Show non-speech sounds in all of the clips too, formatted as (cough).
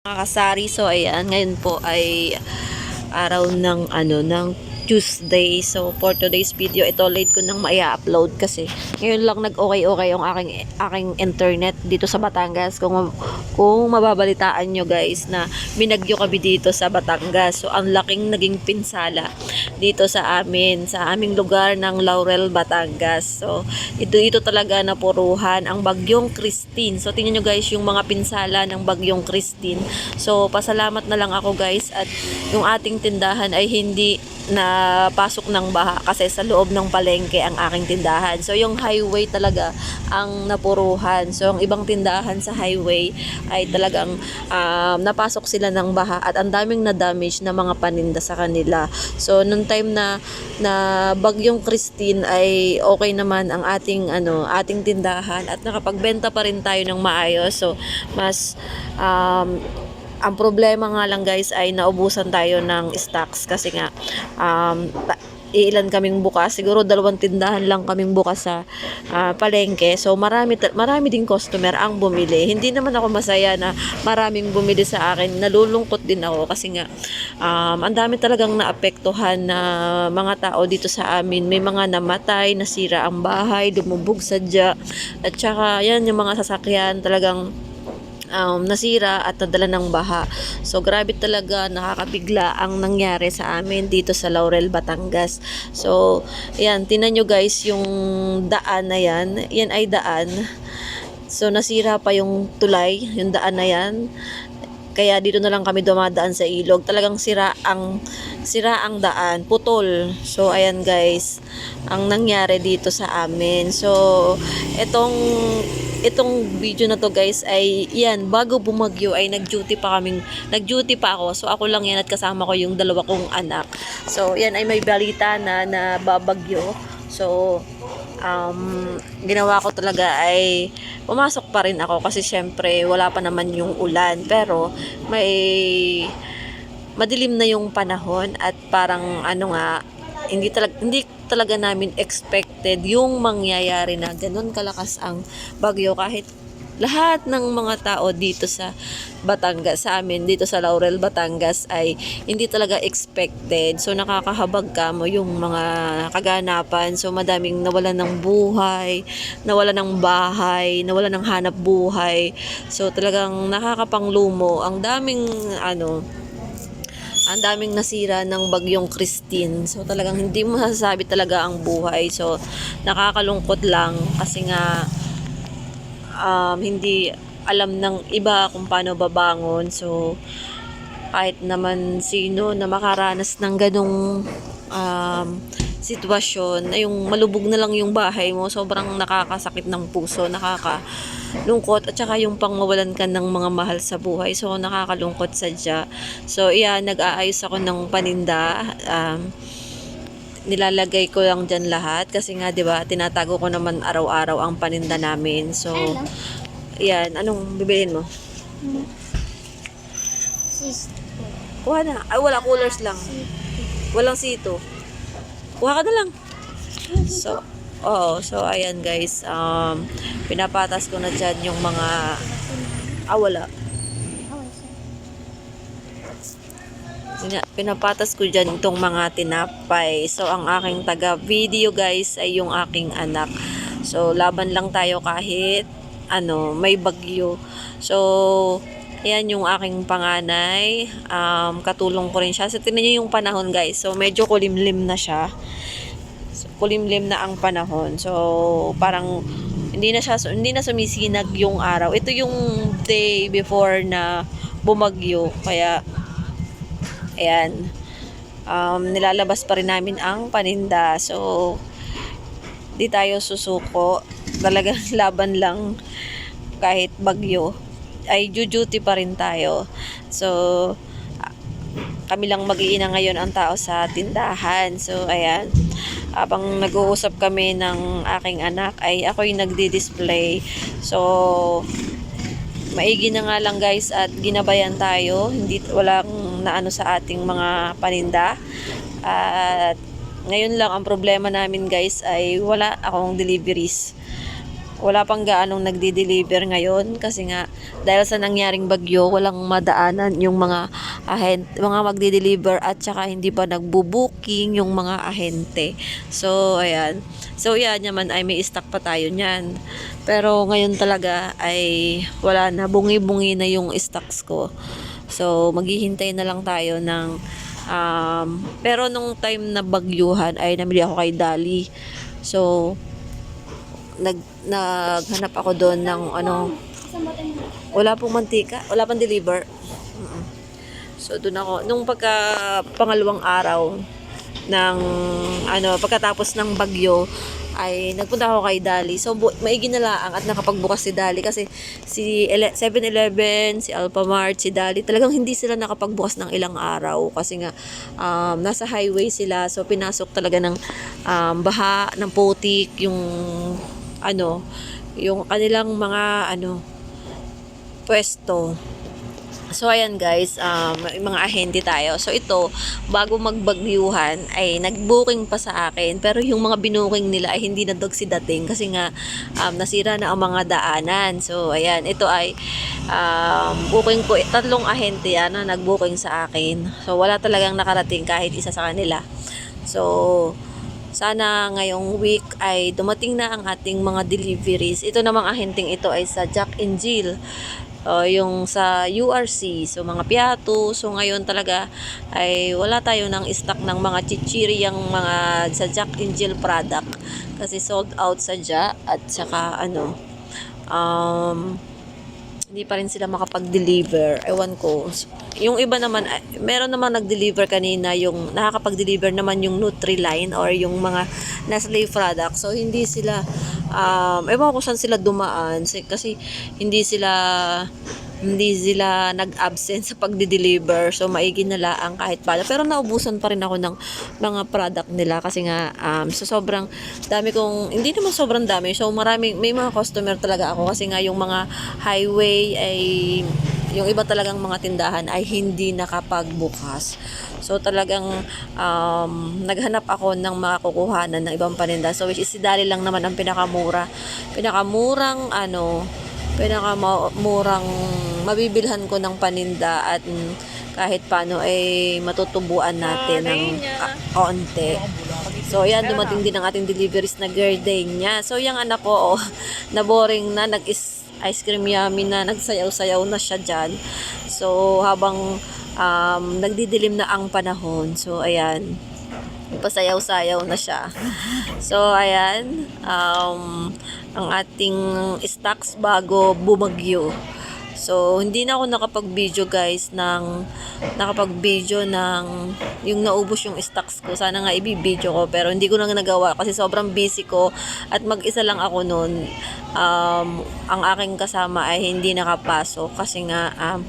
mga kasari. So, ayan, ngayon po ay araw ng ano, ng Tuesday. So, for today's video, ito late ko nang maia-upload kasi ngayon lang nag-okay-okay yung aking, aking internet dito sa Batangas. Kung, kung mababalitaan nyo guys na binagyo kami dito sa Batangas. So, ang laking naging pinsala dito sa amin, sa aming lugar ng Laurel, Batangas. So, ito, ito talaga napuruhan ang bagyong Christine. So, tingnan nyo guys yung mga pinsala ng bagyong Christine. So, pasalamat na lang ako guys at yung ating tindahan ay hindi na pasok ng baha kasi sa loob ng palengke ang aking tindahan. So, yung highway talaga ang napuruhan. So, ang ibang tindahan sa highway ay talagang um, napasok sila ng baha at ang daming na-damage na mga paninda sa kanila. So, nung time na na bagyong Christine ay okay naman ang ating ano, ating tindahan at nakapagbenta pa rin tayo ng maayos. So, mas um, ang problema nga lang guys ay naubusan tayo ng stocks kasi nga um, ilan kaming bukas. Siguro dalawang tindahan lang kaming bukas sa ah, palengke. So marami marami ding customer ang bumili. Hindi naman ako masaya na maraming bumili sa akin. Nalulungkot din ako kasi nga um, ang dami talagang naapektuhan na mga tao dito sa amin. May mga namatay nasira ang bahay lumubog sadya at saka yan yung mga sasakyan talagang um, nasira at nadala ng baha. So, grabe talaga, nakakabigla ang nangyari sa amin dito sa Laurel, Batangas. So, yan, tinan nyo guys, yung daan na yan, yan ay daan. So, nasira pa yung tulay, yung daan na yan. Kaya dito na lang kami dumadaan sa ilog. Talagang sira ang sira ang daan, putol. So ayan guys, ang nangyari dito sa amin. So itong itong video na to guys ay yan bago bumagyo ay nag-duty pa kaming nag-duty pa ako. So ako lang yan at kasama ko yung dalawa kong anak. So yan ay may balita na na babagyo. So um, ginawa ko talaga ay pumasok pa rin ako kasi syempre wala pa naman yung ulan pero may madilim na yung panahon at parang ano nga hindi talaga hindi talaga namin expected yung mangyayari na ganun kalakas ang bagyo kahit lahat ng mga tao dito sa Batangas, sa amin, dito sa Laurel, Batangas ay hindi talaga expected. So, nakakahabag ka mo yung mga kaganapan. So, madaming nawalan ng buhay, nawalan ng bahay, nawalan ng hanap buhay. So, talagang nakakapanglumo. Ang daming, ano, ang daming nasira ng bagyong Christine. So talagang hindi mo masasabi talaga ang buhay. So nakakalungkot lang kasi nga um, hindi alam ng iba kung paano babangon. So kahit naman sino na makaranas ng ganong um, sitwasyon, ay yung malubog na lang yung bahay mo, sobrang nakakasakit ng puso, nakakalungkot, at saka yung pang mawalan ka ng mga mahal sa buhay, so nakakalungkot sadya. So, yeah, nag-aayos ako ng paninda, um, nilalagay ko lang dyan lahat, kasi nga, di ba, tinatago ko naman araw-araw ang paninda namin, so, yan, anong bibilin mo? Sis. Kuha na, ay wala, coolers lang, walang sito. Kuha ka na lang. So, oo. So, ayan guys. Um, pinapatas ko na dyan yung mga... Ah, wala. Pina- Pinapatas ko dyan itong mga tinapay. So, ang aking taga-video guys ay yung aking anak. So, laban lang tayo kahit ano, may bagyo. So, ayan yung aking panganay. Um, katulong ko rin siya. So, tinan nyo yung panahon guys. So, medyo kulimlim na siya. So, kulimlim na ang panahon. So, parang hindi na siya hindi na sumisinag yung araw. Ito yung day before na bumagyo. Kaya ayan. Um, nilalabas pa rin namin ang paninda. So, di tayo susuko. Talagang (laughs) laban lang kahit bagyo. Ay, duty pa rin tayo. So, kami lang mag-iina ngayon ang tao sa tindahan. So, ayan. Habang nag-uusap kami ng aking anak, ay ako'y nagdi-display. So, maigi na nga lang guys at ginabayan tayo. Hindi, walang naano sa ating mga paninda. At ngayon lang ang problema namin guys ay wala akong deliveries. Wala pang gaanong nagdi-deliver ngayon kasi nga dahil sa nangyaring bagyo walang madaanan yung mga ahent mga magdi-deliver at saka hindi pa nagbo-booking yung mga ahente. So ayan. So yan naman ay may stock pa tayo niyan. Pero ngayon talaga ay wala na bungi-bungi na yung stocks ko. So maghihintay na lang tayo ng um, pero nung time na bagyuhan ay namili ako kay Dali. So nag naghanap ako doon ng ano wala pong mantika, wala pang deliver. So doon ako nung pagka pangalawang araw ng ano pagkatapos ng bagyo ay nagpunta ako kay Dali. So bu- maigi na lang at nakapagbukas si Dali kasi si ele- 7-Eleven, si Alphamart, si Dali talagang hindi sila nakapagbukas ng ilang araw kasi nga um, nasa highway sila so pinasok talaga ng um, baha ng putik yung ano yung kanilang mga ano pwesto So ayan guys, um, mga ahente tayo. So ito, bago magbagyuhan ay nag-booking pa sa akin. Pero yung mga binuking nila ay hindi na si dating kasi nga um, nasira na ang mga daanan. So ayan, ito ay um, booking ko. Tatlong ahente yan na nag-booking sa akin. So wala talagang nakarating kahit isa sa kanila. So sana ngayong week ay dumating na ang ating mga deliveries. Ito namang ahenteng ito ay sa Jack and Jill. O, yung sa URC, so mga piato. So ngayon talaga ay wala tayo ng stock ng mga chichiriyang mga sa Jack and Jill product kasi sold out sa Ja at saka ano um hindi pa rin sila makapag-deliver. Ewan ko. Yung iba naman, ay- meron naman nag-deliver kanina, yung nakakapag-deliver naman yung Nutri-Line or yung mga Nestle product. So, hindi sila, um, ewan ko saan sila dumaan. Si- Kasi, hindi sila, hindi sila nag-absent sa pagdi-deliver. So, maigi na lang kahit paano. Pero naubusan pa rin ako ng mga product nila kasi nga, um, so sobrang dami kong, hindi naman sobrang dami. So, maraming, may mga customer talaga ako kasi nga yung mga highway ay, yung iba talagang mga tindahan ay hindi nakapagbukas. So, talagang um, naghanap ako ng mga kukuhanan ng ibang paninda. So, which is si Dali lang naman ang pinakamura. Pinakamurang, ano, pinakamurang mabibilhan ko ng paninda at kahit paano ay matutubuan natin ng ah, kaunti. So, yan, dumating din ang ating deliveries na gardenia. So, yung anak ko, oh, (laughs) na boring na, nag ice cream yummy na, nagsayaw-sayaw na siya dyan. So, habang um, nagdidilim na ang panahon. So, ayan, pasayaw-sayaw na siya. (laughs) So, ayan, um, ang ating stocks bago bumagyo. So, hindi na ako nakapag-video guys ng nakapag-video ng yung naubos yung stocks ko. Sana nga i-video ko pero hindi ko na nagawa kasi sobrang busy ko at mag-isa lang ako noon. Um, ang aking kasama ay hindi nakapasok kasi nga um,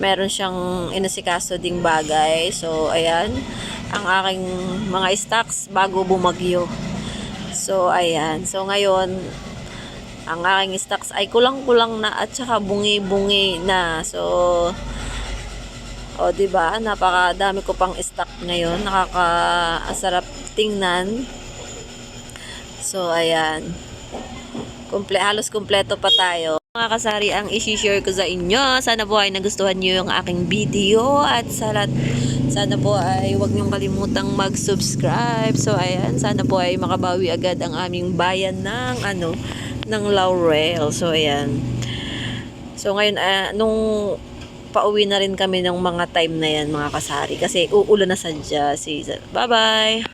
meron siyang inasikaso ding bagay. So, ayan, ang aking mga stocks bago bumagyo. So, ayan. So, ngayon, ang aking stocks ay kulang-kulang na at saka bungi-bungi na. So, o, di ba? Napakadami ko pang stock ngayon. Nakakasarap tingnan. So, ayan. Komple halos kumpleto pa tayo. Mga kasari, ang isi-share ko sa inyo. Sana po ay nagustuhan nyo yung aking video at salat sana po ay huwag niyong kalimutang mag-subscribe. So ayan, sana po ay makabawi agad ang aming bayan ng ano ng Laurel. So ayan. So ngayon ah, nung pauwi na rin kami ng mga time na yan mga kasari kasi uulan na sadya. Si Bye-bye.